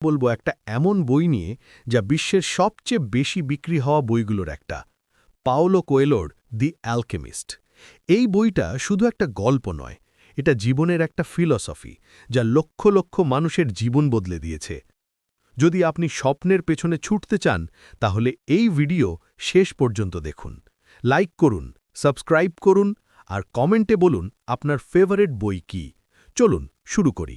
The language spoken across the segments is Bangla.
বলব একটা এমন বই নিয়ে যা বিশ্বের সবচেয়ে বেশি বিক্রি হওয়া বইগুলোর একটা। পাওলো কোয়েলোর দি অ্যালকেমিস্ট এই বইটা শুধু একটা গল্প নয়, এটা জীবনের একটা ফিলসফি যা লক্ষ লক্ষ মানুষের জীবন বদলে দিয়েছে। যদি আপনি স্বপ্নের পেছনে ছুটতে চান, তাহলে এই ভিডিও শেষ পর্যন্ত দেখুন। লাইক করুন, সাবস্ক্রাইব করুন, আর কমেন্টে বলুন আপনার ফেভারেট বই কি। চলুন, শুরু করি।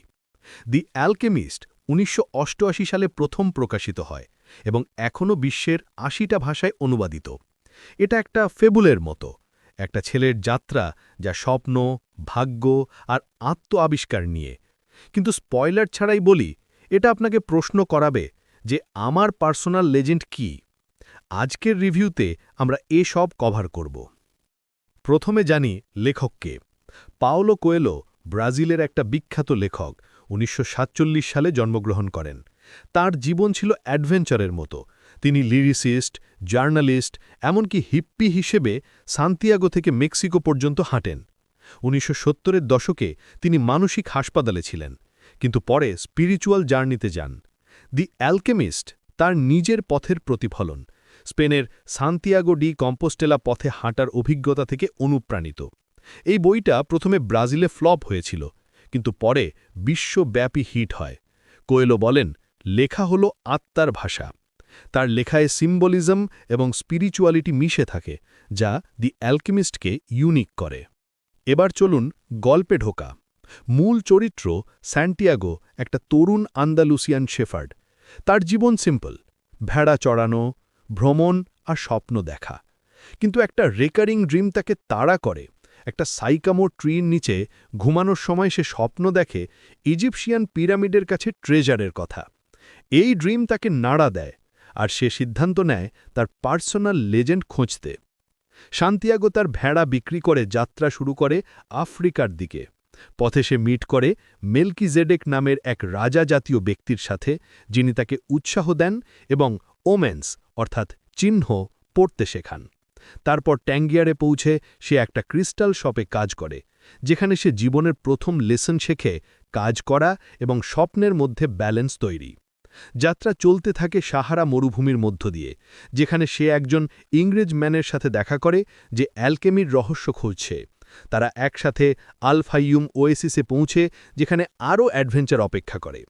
দি অ্যালকেমিস্ট উনিশশো অষ্টআশি সালে প্রথম প্রকাশিত হয় এবং এখনও বিশ্বের আশিটা ভাষায় অনুবাদিত। এটা একটা ফেবুলের মতো, একটা ছেলের যাত্রা যা স্বপ্ন, ভাগ্য আর আত্ম আবিষ্কার নিয়ে। কিন্তু স্পয়লার ছাড়াই বলি, এটা আপনাকে প্রশ্ন করাবে যে আমার পার্সোনাল লেজেন্ড কি? আজকের রিভিউতে আমরা এ সব কভার করব। প্রথমে জানি লেখককে। পাওলো কোয়েলো ব্রাজিলের একটা বিখ্যাত লেখক উনিশশো সাতচল্লিশ সালে জন্মগ্রহণ করেন। তার জীবন ছিল অ্যাডভেঞ্চারের মতো। তিনি লিরিসিস্ট, জার্নালিস্ট, এমনকি হিপ্পি হিসেবে সান্তিয়াগো থেকে মেক্সিকো পর্যন্ত হাঁটেন। উনিশশো সত্তরের দশকে তিনি মানসিক হাসপাতালে ছিলেন, কিন্তু পরে স্পিরিচুয়াল জার্নিতে যান। দি অ্যালকেমিস্ট তার নিজের পথের প্রতিফলন, স্পেনের সান্তিয়াগো ডি কম্পোস্টেলা পথে হাঁটার অভিজ্ঞতা থেকে অনুপ্রাণিত। এই বইটা প্রথমে ব্রাজিলে ফ্লপ হয়েছিল। কিন্তু পরে বিশ্বব্যাপী হিট হয়। কোয়েলো বলেন, লেখা হল আত্মার ভাষা। তার লেখায় সিম্বলিজম এবং স্পিরিচুয়ালিটি মিশে থাকে, যা দি অ্যালকেমিস্টকে ইউনিক করে। এবার চলুন গল্পে ঢোকা। মূল চরিত্র স্যান্টিয়াগো, একটা তরুণ আন্দালুসিয়ান শেফার্ড। তার জীবন সিম্পল, ভেড়া চড়ানো, ভ্রমণ আর স্বপ্ন দেখা। কিন্তু একটা রেকারিং ড্রিম তাকে তাড়া করে। একটা সাইকামো ট্রির নিচে ঘুমানোর সময় সে স্বপ্ন দেখে ইজিপশিয়ান পিরামিডের কাছে ট্রেজারের কথা। এই ড্রিম তাকে নাড়া দেয় আর সে সিদ্ধান্ত নেয় তার পার্সোনাল লেজেন্ড খুঁজতে। শান্তিয়াগো তার ভেড়া বিক্রি করে যাত্রা শুরু করে আফ্রিকার দিকে। পথে সে মিট করে মেলকিজেডেক নামের এক রাজা জাতীয় ব্যক্তির সাথে, যিনি তাকে উৎসাহ দেন এবং ওমেন্স অর্থাৎ চিহ্ন পড়তে শেখান। তারপর ট্যাঙ্গিয়ারে পৌঁছে সে একটা ক্রিস্টাল শপে কাজ করে, যেখানে সে জীবনের প্রথম লেসন শেখে কাজ করা এবং স্বপ্নের মধ্যে ব্যালেন্স তৈরি। যাত্রা চলতে থাকে সাহারা মরুভূমির মধ্য দিয়ে, যেখানে সে একজন ইংরেজ ম্যানের সাথে দেখা করে যে অ্যালকেমির রহস্য খুঁজছে। তারা একসাথে আলফাইয়ুম ওয়েসিসে পৌঁছে, যেখানে আরও অ্যাডভেঞ্চার অপেক্ষা করে।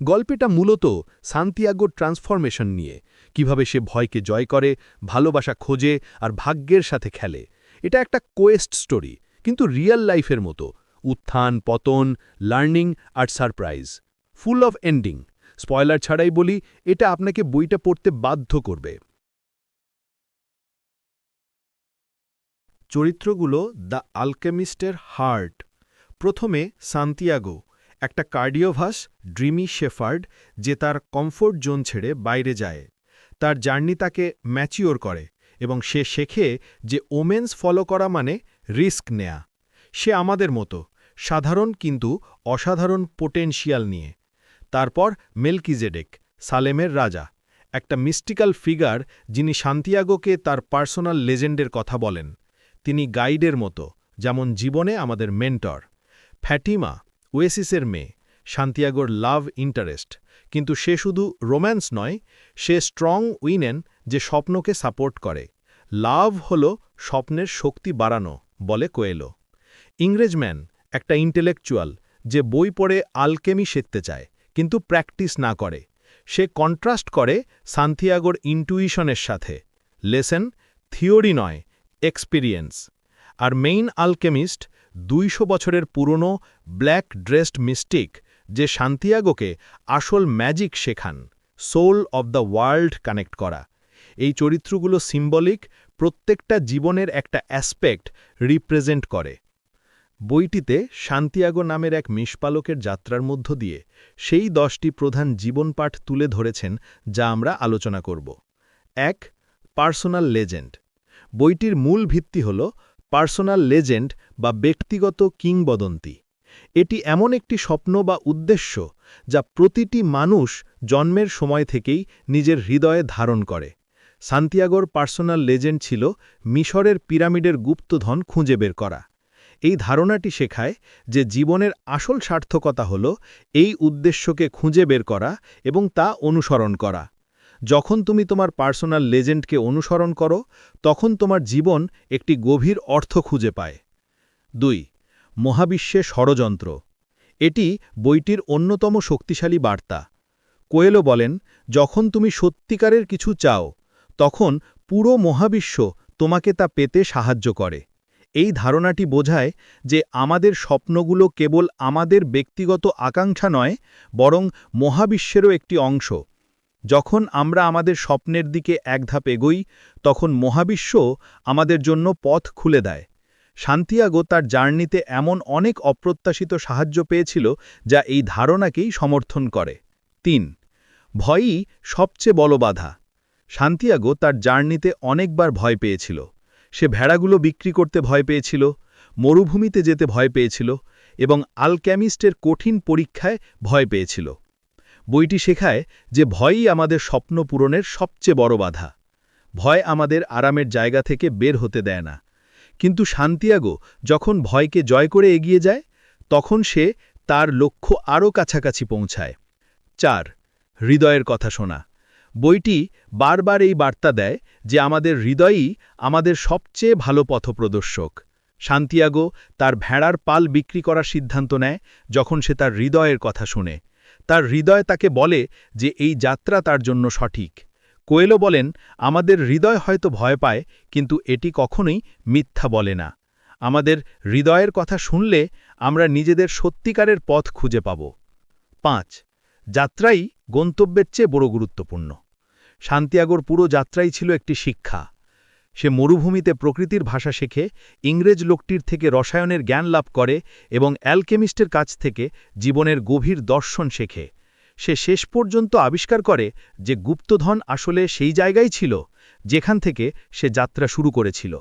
গল্পেটা মূলত সান্তিয়াগোর ট্রান্সফরমেশন নিয়ে কীভাবে সে ভয়কে জয় করে, ভালোবাসা খোঁজে আর ভাগ্যের সাথে খেলে। এটা একটা কোয়েস্ট স্টোরি, কিন্তু রিয়েল লাইফের মতো। উত্থান, পতন, লার্নিং আর surprise. Full of ending. Spoiler ছাড়াই বলি, এটা আপনাকে বইটা পড়তে বাধ্য করবে। চরিত্রগুলো দ্য আলকেমিস্টের হার্ট। প্রথমে সান্তিয়াগো, একটা কার্ডিওভাস, ড্রিমি শেফার্ড, যে তার কমফোর্ট জোন ছেড়ে বাইরে যায়। তার জার্নি তাকে ম্যাচিওর করে এবং সে শেখে যে ওমেন্স ফলো করা মানে রিস্ক নেয়া। সে আমাদের মতো, সাধারণ কিন্তু অসাধারণ পোটেনশিয়াল নিয়ে। তারপর মেলকিজেডেক, সালেমের রাজা, একটা মিস্টিক্যাল ফিগার যিনি শান্তিয়াগোকে তার পার্সোনাল লেজেন্ডের কথা বলেন। তিনি গাইডের মতো, যেমন জীবনে আমাদের মেন্টর। ফ্যাটিমা, ওয়েসিসের মেয়ে শান্তিয়াগোর লাভ ইন্টারেস্ট। কিন্তু সে শুধু রোম্যান্স নয়, সে স্ট্রং উইনেন যে স্বপ্নকে সাপোর্ট করে। লাভ হল স্বপ্নের শক্তি বাড়ানো, বলে কোয়েলো। ইংরেজম্যান, একটা ইন্টেলেকচুয়াল, যে বই পড়ে আলকেমি শিখতে চায়, কিন্তু প্র্যাকটিস না করে। সে কন্ট্রাস্ট করে সান্থিয়াগোর ইন্টুইশনের সাথে। লেসেন, থিওরি নয়, এক্সপিরিয়েন্স। আর মেইন আলকেমিস্ট, দুইশো বছরের পুরনো ব্ল্যাক ড্রেসড মিস্টিক যে শান্তিয়াগোকে আসল ম্যাজিক শেখান, soul of the world connect করা। এই চরিত্রগুলো সিম্বলিক, প্রত্যেকটা জীবনের একটা অ্যাসপেক্ট রিপ্রেজেন্ট করে। বইটিতে শান্তিয়াগো নামের এক মিষপালকের যাত্রার মধ্য দিয়ে সেই দশটি প্রধান জীবনপাঠ তুলে ধরেছেন যা আমরা আলোচনা করব। এক, পার্সোনাল লেজেন্ড। বইটির মূল ভিত্তি হল পার্সোনাল লেজেন্ড বা ব্যক্তিগত কিংবদন্তি। এটি এমন একটি স্বপ্ন বা উদ্দেশ্য যা প্রতিটি মানুষ জন্মের সময় থেকেই নিজের হৃদয়ে ধারণ করে। সান্তিয়াগোর পার্সোনাল লেজেন্ড ছিল মিশরের পিরামিডের গুপ্তধন খুঁজে বের করা। এই ধারণাটি শেখায় যে জীবনের আসল সার্থকতা হল এই উদ্দেশ্যকে খুঁজে বের করা এবং তা অনুসরণ করা। যখন তুমি তোমার পার্সোনাল লেজেন্ডকে অনুসরণ করো, তখন তোমার জীবন একটি গভীর অর্থ খুঁজে পায়। দুই মহাবিশ্বে ষড়যন্ত্র। এটি বইটির অন্যতম শক্তিশালী বার্তা। কোয়েলো বলেন, যখন তুমি সত্যিকারের কিছু চাও, তখন পুরো মহাবিশ্ব তোমাকে তা পেতে সাহায্য করে। এই ধারণাটি বোঝায় যে আমাদের স্বপ্নগুলো কেবল আমাদের ব্যক্তিগত আকাঙ্ক্ষা নয়, বরং মহাবিশ্বেরও একটি অংশ। যখন আমরা আমাদের স্বপ্নের দিকে এক ধাপ এগোই, তখন মহাবিশ্ব আমাদের জন্য পথ খুলে দেয়। শান্তিয়াগো তার জার্নিতে এমন অনেক অপ্রত্যাশিত সাহায্য পেয়েছিল যা এই ধারণাকেই সমর্থন করে। তিন, ভয়ই সবচেয়ে বড় বাধা। শান্তিয়াগো তার জার্নিতে অনেকবার ভয় পেয়েছিল। সে ভেড়াগুলো বিক্রি করতে ভয় পেয়েছিল, মরুভূমিতে যেতে ভয় পেয়েছিল এবং আলক্যামিস্টের কঠিন পরীক্ষায় ভয় পেয়েছিল। বইটি শেখায় যে ভয়ই আমাদের স্বপ্ন পূরণের সবচেয়ে বড় বাধা। ভয় আমাদের আরামের জায়গা থেকে বের হতে দেয় না। কিন্তু শান্তিয়াগো যখন ভয়কে জয় করে এগিয়ে যায়, তখন সে তার লক্ষ্য আরও কাছাকাছি পৌঁছায়। চার, হৃদয়ের কথা শোনা। বইটি বারবার এই বার্তা দেয় যে আমাদের হৃদয়ই আমাদের সবচেয়ে ভালো পথপ্রদর্শক। শান্তিয়াগো তার ভেড়ার পাল বিক্রি করার সিদ্ধান্ত নেয় যখন সে তার হৃদয়ের কথা শুনে। তার হৃদয় তাকে বলে যে এই যাত্রা তার জন্য সঠিক। কোয়েলো বলেন, আমাদের হৃদয় হয়তো ভয় পায়, কিন্তু এটি কখনোই মিথ্যা বলে না। আমাদের হৃদয়ের কথা শুনলে আমরা নিজেদের সত্যিকারের পথ খুঁজে পাব। পাঁচ, যাত্রাই গন্তব্যের চেয়ে বড় গুরুত্বপূর্ণ। শান্তিয়াগোর পুরো যাত্রাই ছিল একটি শিক্ষা। সে মরুভূমিতে প্রকৃতির ভাষা শেখে, ইংরেজ লোকটির থেকে রসায়নের জ্ঞান লাভ করে এবং অ্যালকেমিস্টের কাছ থেকে জীবনের গভীর দর্শন শেখে। সে শেষ পর্যন্ত আবিষ্কার করে যে গুপ্তধন আসলে সেই জায়গায় ছিল, যেখান থেকে সে যাত্রা শুরু করেছিল।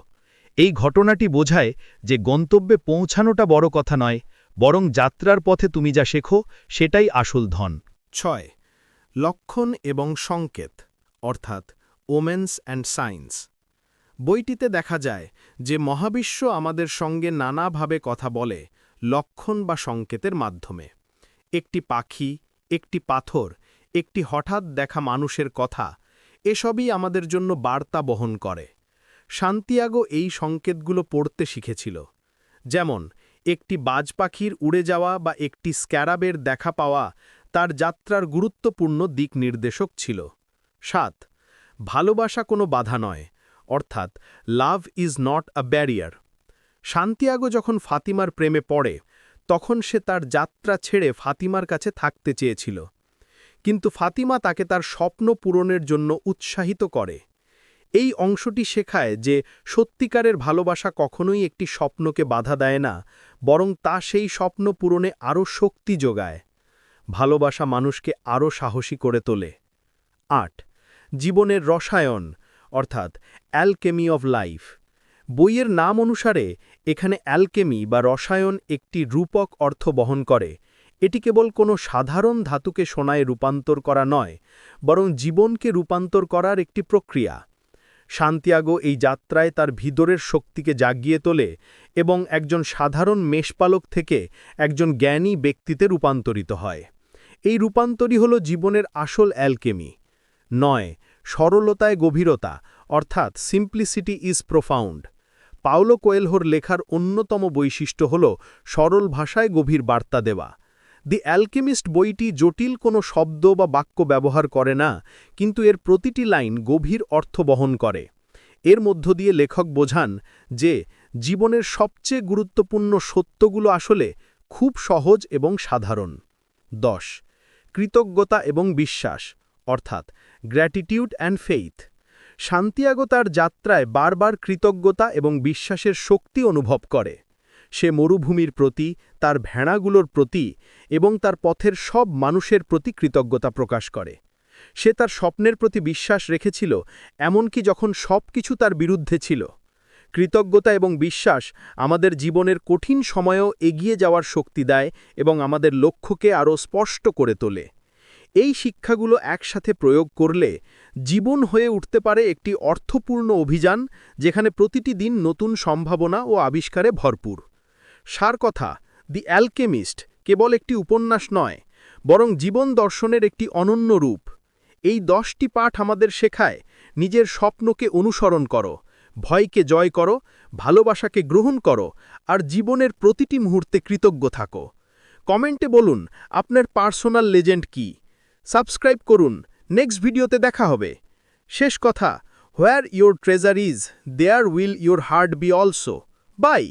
এই ঘটনাটি বোঝায় যে গন্তব্যে পৌঁছানোটা বড় কথা নয়, বরং যাত্রার পথে তুমি যা শেখো সেটাই আসল ধন। ছয়, লক্ষণ এবং সংকেত, অর্থাৎ ওমেন্স অ্যান্ড সায়েন্স বইটিতে দেখা যায় যে মহাবিশ্ব আমাদের সঙ্গে নানাভাবে কথা বলে লক্ষণ বা সংকেতের মাধ্যমে। একটি পাখি একটি পাথর, একটি হঠাৎ দেখা মানুষের কথা, এসবই আমাদের জন্য বার্তা বহন করে। শান্তিয়াগো এই সংকেতগুলো পড়তে শিখেছিল। যেমন, একটি বাজ পাখির উড়ে যাওয়া বা একটি স্ক্যারাবের দেখা পাওয়া তার যাত্রার গুরুত্বপূর্ণ দিক নির্দেশক ছিল। সাত, ভালোবাসা কোনো বাধা নয়, অর্থাৎ love is not a barrier. Santiago যখন ফাতিমার প্রেমে পড়ে তখন সে তার যাত্রা ছেড়ে ফাতিমার কাছে থাকতে চেয়েছিল। কিন্তু ফাতিমা তাকে তার স্বপ্ন পূরণের জন্য উৎসাহিত করে। এই অংশটি শেখায় যে সত্যিকারের ভালোবাসা কখনোই একটি স্বপ্নকে বাধা দেয় না, বরং তা সেই স্বপ্ন পূরণে আরও শক্তি যোগায়। ভালোবাসা মানুষকে আরও সাহসী করে তোলে। আট, জীবনের রসায়ন, অর্থাৎ অ্যালকেমি অফ লাইফ। বইয়ের নাম অনুসারে এখানে অ্যালকেমি বা রসায়ন একটি রূপক অর্থ বহন করে। এটি কেবল কোনো সাধারণ ধাতুকে সোনায় রূপান্তর করা নয়, বরং জীবনকে রূপান্তর করার একটি প্রক্রিয়া। শান্তিয়াগো এই যাত্রায় তার ভিতরের শক্তিকে জাগিয়ে তোলে এবং একজন সাধারণ মেষপালক থেকে একজন জ্ঞানী ব্যক্তিতে রূপান্তরিত হয়। এই রূপান্তরই হল জীবনের আসল অ্যালকেমি। নয়, সরলতায় গভীরতা, অর্থাৎ সিম্পলিসিটি ইজ প্রোফাউন্ড পাওলো কোয়েলহোর লেখার অন্যতম বৈশিষ্ট্য হল সরল ভাষায় গভীর বার্তা দেওয়া। দি অ্যালকেমিস্ট বইটি জটিল কোনো শব্দ বা বাক্য ব্যবহার করে না, কিন্তু এর প্রতিটি লাইন গভীর অর্থ বহন করে। এর মধ্য দিয়ে লেখক বোঝান যে, জীবনের সবচেয়ে গুরুত্বপূর্ণ সত্যগুলো আসলে খুব সহজ এবং সাধারণ। দশ, কৃতজ্ঞতা এবং বিশ্বাস, অর্থাৎ গ্র্যাটিটিউড অ্যান্ড ফেইথ শান্তিয়াগো তার যাত্রায় বারবার কৃতজ্ঞতা এবং বিশ্বাসের শক্তি অনুভব করে। সে মরুভূমির প্রতি, তার ভেড়াগুলোর প্রতি এবং তার পথের সব মানুষের প্রতি কৃতজ্ঞতা প্রকাশ করে। সে তার স্বপ্নের প্রতি বিশ্বাস রেখেছিল, এমনকি যখন সব কিছু তার বিরুদ্ধে ছিল। কৃতজ্ঞতা এবং বিশ্বাস আমাদের জীবনের কঠিন সময়েও এগিয়ে যাওয়ার শক্তি দেয় এবং আমাদের লক্ষ্যকে আরও স্পষ্ট করে তোলে। এই শিক্ষাগুলো একসাথে প্রয়োগ করলে জীবন হয়ে উঠতে পারে একটি অর্থপূর্ণ অভিযান, যেখানে প্রতিটি দিন নতুন সম্ভাবনা ও আবিষ্কারে ভরপুর। সার কথা, দি অ্যালকেমিস্ট কেবল একটি উপন্যাস নয়, বরং জীবন দর্শনের একটি অনন্য রূপ। এই দশটি পাঠ আমাদের শেখায়, নিজের স্বপ্নকে অনুসরণ করো, ভয়কে জয় করো, ভালোবাসাকে গ্রহণ করো, আর জীবনের প্রতিটি মুহূর্তে কৃতজ্ঞ থাকো। কমেন্টে বলুন, আপনার পার্সোনাল লেজেন্ড কি? সাবস্ক্রাইব করুন। নেক্সট ভিডিওতে দেখা হবে। শেষ কথা where your treasure is there will your heart be also bye